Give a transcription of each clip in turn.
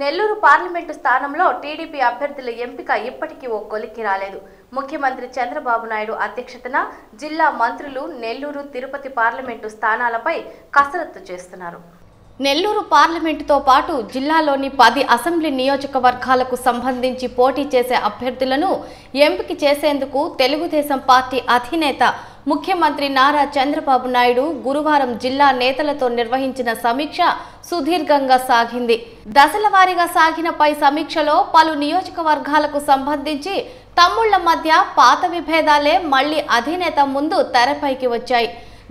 Nellore parliament స్థానంలో TDP అభ్యర్థుల ఎంపిక ఇప్పటికీ ఓ కొలిక్కి రాలేదు. ముఖ్యమంత్రి చంద్రబాబు నాయుడు అధ్యక్షతన జిల్లా మంత్రులు నెల్లూరు తిరుపతి పార్లమెంటు స్థానాలపై కసరత్తు చేస్తున్నారు. నెల్లూరు పార్లమెంటుతో పాటు జిల్లాలోని పది అసెంబ్లీ నియోజకవర్గాలకు సంబంధించి పోటీ చేసే అభ్యర్థులను ఎంపిక చేసేందుకు తెలుగుదేశం పార్టీ అధినేత ముఖ్యమంత్రి నారా చంద్రబాబు నాయుడు గురువారం జిల్లా నేతలతో నిర్వహించిన సమీక్ష సుదీర్ఘంగా సాగింది. దశల వారీగా సాగిన పై సమీక్షలో పలు నియోజకవర్గాలకు సంబంధించి తమ్ముళ్ళ మధ్య పాత విభేదాలే మళ్ళీ అధినేత ముందు తెరపైకి వచ్చాయి.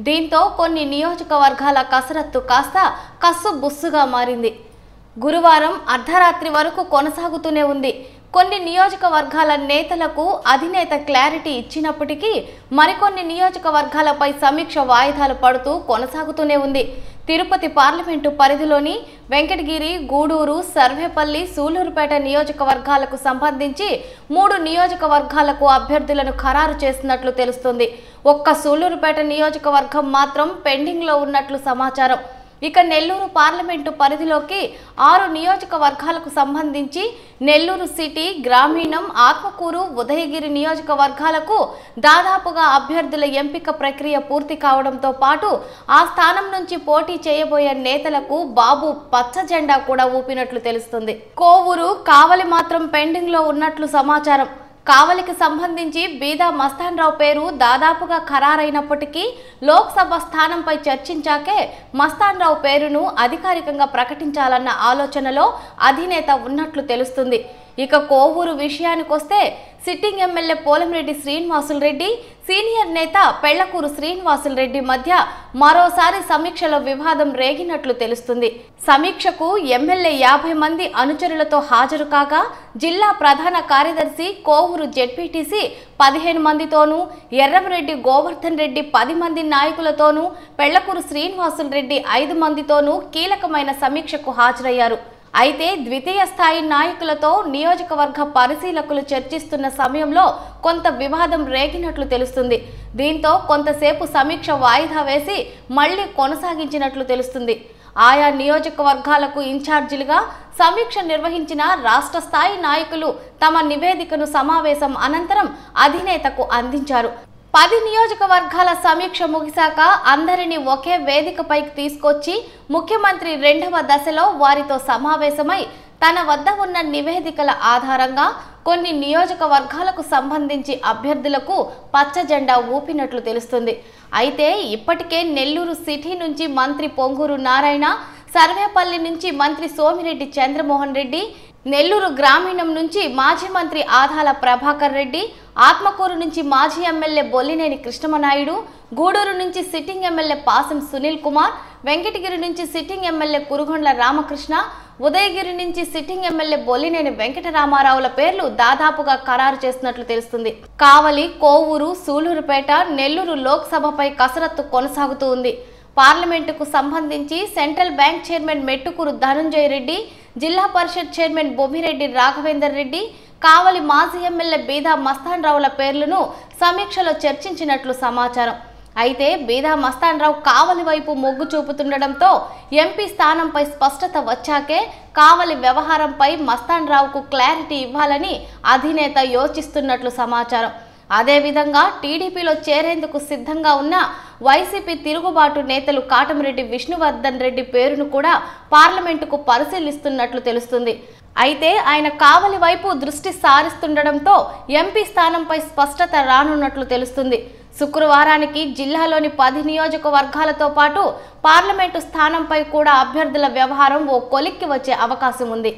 దీంతో కొన్ని నియోజకవర్గాల కసరత్తు కాస్త కస్సు బుస్సుగా మారింది. గురువారం అర్ధరాత్రి వరకు కొనసాగుతూనే ఉంది. కొన్ని నియోజకవర్గాల నేతలకు అధినేత క్లారిటీ ఇచ్చినప్పటికీ మరికొన్ని నియోజకవర్గాలపై సమీక్ష వాయిదాలు పడుతూ కొనసాగుతూనే ఉంది. తిరుపతి పార్లమెంటు పరిధిలోని వెంకటగిరి గూడూరు సర్వేపల్లి సూలూరుపేట నియోజకవర్గాలకు సంబంధించి మూడు నియోజకవర్గాలకు అభ్యర్థులను ఖరారు చేసినట్లు తెలుస్తుంది. ఒక్క సూలూరుపేట నియోజకవర్గం మాత్రం పెండింగ్లో ఉన్నట్లు సమాచారం. ఇక నెల్లూరు పార్లమెంటు పరిధిలోకి ఆరు నియోజకవర్గాలకు సంబంధించి నెల్లూరు సిటీ గ్రామీణం ఆత్మకూరు ఉదయగిరి నియోజకవర్గాలకు దాదాపుగా అభ్యర్థుల ఎంపిక ప్రక్రియ పూర్తి కావడంతో పాటు ఆ స్థానం నుంచి పోటీ చేయబోయే నేతలకు బాబు పచ్చ జెండా కూడా ఊపినట్లు తెలుస్తుంది. కోవూరు కావలి మాత్రం పెండింగ్లో ఉన్నట్లు సమాచారం. కావలికి సంబంధించి బీదా మస్తాన్ రావు పేరు దాదాపుగా ఖరారైనప్పటికీ లోక్సభ స్థానంపై చర్చించాకే మస్తాన్ రావు పేరును అధికారికంగా ప్రకటించాలన్న ఆలోచనలో అధినేత ఉన్నట్లు తెలుస్తుంది. ఇక కోవూరు విషయానికొస్తే sitting MLA Polamreddy Srinivasulu Reddy senior నేత పెళ్ళకూరు శ్రీనివాసులు రెడ్డి మధ్య మరోసారి సమీక్షలో వివాదం రేగినట్లు తెలుస్తుంది. సమీక్షకు ఎమ్మెల్యే యాభై మంది అనుచరులతో హాజరు కాగా జిల్లా ప్రధాన కార్యదర్శి కోవూరు జెడ్పీటీసీ పదిహేను మందితోనూ ఎర్రంరెడ్డి గోవర్ధన్ రెడ్డి పది మంది నాయకులతోనూ పెళ్ళకూరు శ్రీనివాసులు రెడ్డి ఐదు మందితోనూ కీలకమైన సమీక్షకు హాజరయ్యారు. అయితే ద్వితీయ స్థాయి నాయకులతో నియోజకవర్గ పరిశీలకులు చర్చిస్తున్న సమయంలో కొంత వివాదం రేగినట్లు తెలుస్తుంది. దీంతో కొంతసేపు సమీక్ష వాయిదా వేసి మళ్ళీ కొనసాగించినట్లు తెలుస్తుంది. ఆయా నియోజకవర్గాలకు ఇన్ఛార్జీలుగా సమీక్ష నిర్వహించిన రాష్ట్ర స్థాయి నాయకులు తమ నివేదికను సమావేశం అనంతరం అధినేతకు అందించారు. పది నియోజకవర్గాల సమీక్ష ముగిశాక అందరినీ ఒకే వేదికపైకి తీసుకొచ్చి ముఖ్యమంత్రి రెండవ దశలో వారితో సమావేశమై తన వద్ద ఉన్న నివేదికల ఆధారంగా కొన్ని నియోజకవర్గాలకు సంబంధించి అభ్యర్థులకు పచ్చ జెండా ఊపినట్లు తెలుస్తుంది. అయితే ఇప్పటికే నెల్లూరు సిటీ నుంచి మంత్రి పొంగూరు నారాయణ సర్వేపల్లి నుంచి మంత్రి సోమిరెడ్డి చంద్రమోహన్ రెడ్డి నెల్లూరు గ్రామీణం నుంచి మాజీ మంత్రి ఆదాల ప్రభాకర్ రెడ్డి ఆత్మకూరు నుంచి మాజీ ఎమ్మెల్యే బొల్లినేని కృష్ణమనాయుడు గూడూరు నుంచి సిట్టింగ్ ఎమ్మెల్యే పాసం సునీల్ కుమార్ వెంకటగిరి నుంచి సిట్టింగ్ ఎమ్మెల్యే కురుగొండ్ల రామకృష్ణ ఉదయగిరి నుంచి సిట్టింగ్ ఎమ్మెల్యే బొల్లినేని వెంకటరామారావుల పేర్లు దాదాపుగా ఖరారు చేసినట్లు తెలుస్తుంది. కావలి కోవూరు సూలూరుపేట నెల్లూరు లోక్సభపై కసరత్తు కొనసాగుతూ ఉంది. పార్లమెంటుకు సంబంధించి central bank chairman Mettukuru Dhanunjaya Reddy Zilla Parishad chairman Bommireddy Raghavender Reddy Kavali మాజీ ఎమ్మెల్యే బీదా మస్తాన్ రావుల పేర్లను సమీక్షలో చర్చించినట్లు సమాచారం. అయితే బీదా మస్తాన్ రావు కావలి వైపు మొగ్గు చూపుతుండటంతో ఎంపీ స్థానంపై స్పష్టత వచ్చాకే కావలి వ్యవహారంపై మస్తాన్ రావుకు క్లారిటీ ఇవ్వాలని అధినేత యోచిస్తున్నట్లు సమాచారం. అదేవిధంగా టీడీపీలో చేరేందుకు సిద్ధంగా ఉన్న వైసీపీ తిరుగుబాటు నేతలు కాటమిరెడ్డి విష్ణువర్ధన్ రెడ్డి పేరును కూడా పార్లమెంటుకు పరిశీలిస్తున్నట్లు తెలుస్తుంది. అయితే ఆయన కావలి వైపు దృష్టి సారిస్తుండటంతో ఎంపీ స్థానంపై స్పష్టత రానున్నట్లు తెలుస్తుంది. శుక్రవారానికి జిల్లాలోని పది నియోజకవర్గాలతో పాటు పార్లమెంటు స్థానంపై కూడా అభ్యర్థుల వ్యవహారం ఓ కొలిక్కి వచ్చే అవకాశం ఉంది.